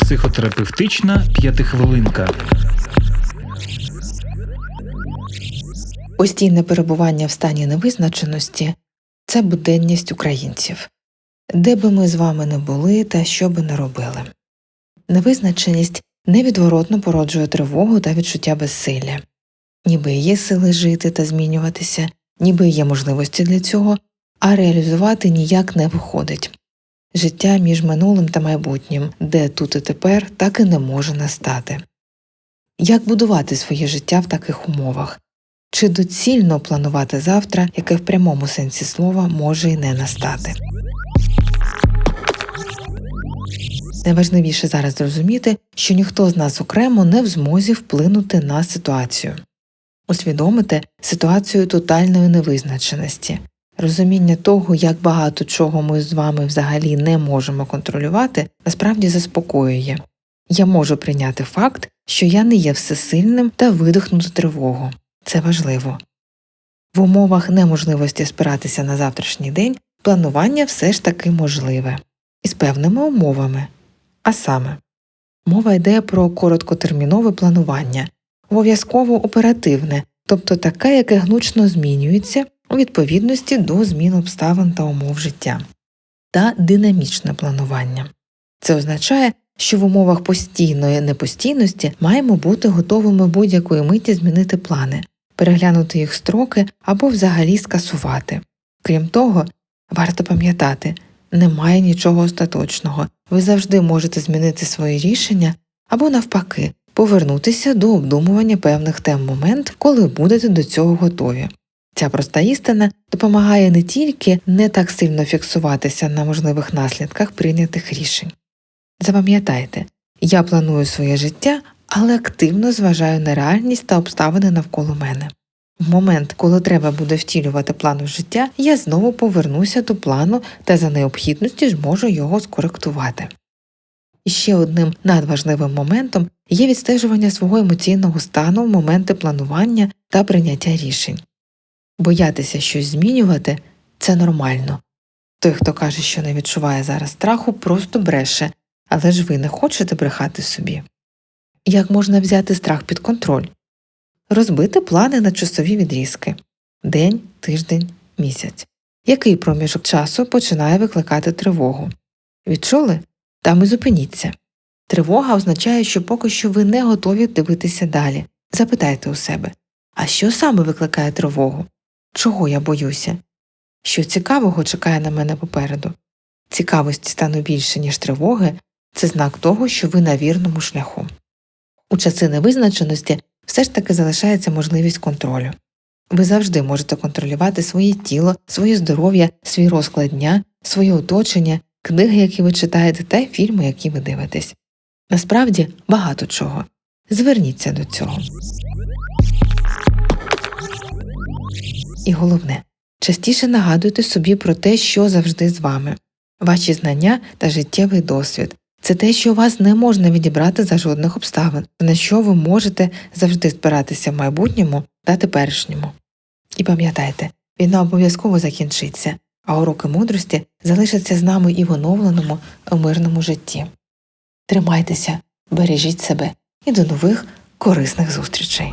Психотерапевтична п'ятихвилинка. Постійне перебування в стані невизначеності це буденність українців, де би ми з вами не були та що би не робили. Невизначеність невідворотно породжує тривогу та відчуття безсилля, ніби є сили жити та змінюватися, ніби є можливості для цього, а реалізувати ніяк не виходить. Життя між минулим та майбутнім, де тут і тепер так і не може настати. Як будувати своє життя в таких умовах? Чи доцільно планувати завтра, яке в прямому сенсі слова може й не настати? Найважливіше зараз зрозуміти, що ніхто з нас окремо не в змозі вплинути на ситуацію, усвідомити ситуацію тотальної невизначеності, розуміння того, як багато чого ми з вами взагалі не можемо контролювати, насправді заспокоює. Я можу прийняти факт, що я не є всесильним та видихнути тривогу. Це важливо. В умовах неможливості спиратися на завтрашній день планування все ж таки можливе, і з певними умовами. А саме, мова йде про короткотермінове планування, обов'язково оперативне, тобто таке, яке гнучно змінюється у відповідності до змін обставин та умов життя, та динамічне планування. Це означає, що в умовах постійної непостійності маємо бути готовими будь-якої миті змінити плани, переглянути їх строки або взагалі скасувати. Крім того, варто пам'ятати, немає нічого остаточного, ви завжди можете змінити свої рішення або, навпаки, повернутися до обдумування певних тем момент, коли будете до цього готові. Ця проста істина допомагає не тільки не так сильно фіксуватися на можливих наслідках прийнятих рішень. Запам'ятайте, я планую своє життя, але активно зважаю на реальність та обставини навколо мене. В момент, коли треба буде втілювати план у життя, я знову повернуся до плану та за необхідності зможу його скоректувати. І ще одним надважливим моментом є відстежування свого емоційного стану в моменти планування та прийняття рішень. Боятися щось змінювати це нормально. Той, хто каже, що не відчуває зараз страху, просто бреше, але ж ви не хочете брехати собі. Як можна взяти страх під контроль? Розбити плани на часові відрізки день, тиждень, місяць. Який проміжок часу починає викликати тривогу? Відчули? Там і зупиніться. Тривога означає, що поки що ви не готові дивитися далі. Запитайте у себе а що саме викликає тривогу? Чого я боюся? Що цікавого чекає на мене попереду? Цікавості стане більше, ніж тривоги, це знак того, що ви на вірному шляху. У часи невизначеності все ж таки залишається можливість контролю. Ви завжди можете контролювати своє тіло, своє здоров'я, свій розклад дня, своє оточення, книги, які ви читаєте, та фільми, які ви дивитесь. Насправді багато чого. Зверніться до цього. І головне частіше нагадуйте собі про те, що завжди з вами, ваші знання та життєвий досвід. Це те, що вас не можна відібрати за жодних обставин, на що ви можете завжди спиратися в майбутньому та теперішньому. І пам'ятайте, війна обов'язково закінчиться, а уроки мудрості залишаться з нами і в оновленому мирному житті. Тримайтеся, бережіть себе і до нових корисних зустрічей.